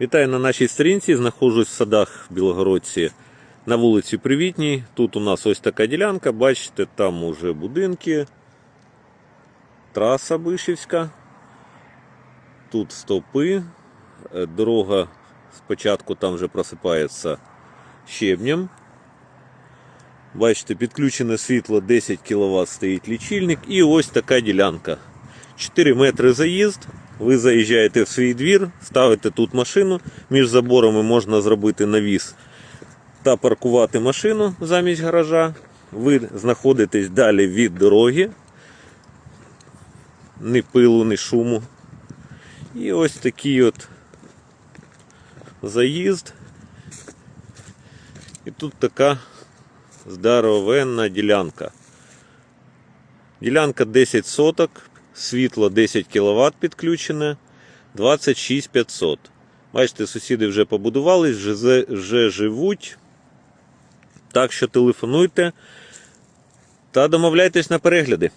Вітаю на нашій сторінці. Знаходжусь в садах в Білогородці на вулиці Привітній. Тут у нас ось така ділянка. Бачите, там уже будинки. Траса Бишівська. Тут стовпи. Е, Дорога спочатку там вже просипається щебнем. Бачите, підключене світло 10 кВт стоїть лічильник. І ось така ділянка. 4 метри заїзд. Ви заїжджаєте в свій двір, ставите тут машину. Між заборами можна зробити навіс та паркувати машину замість гаража. Ви знаходитесь далі від дороги. Ні пилу, ні шуму. І ось такий от заїзд. І тут така здоровенна ділянка. Ділянка 10 соток, світло 10 кВт підключене, 26500. Бачите, сусіди вже побудувались, вже, вже живуть. Так що телефонуйте та домовляйтесь на перегляди.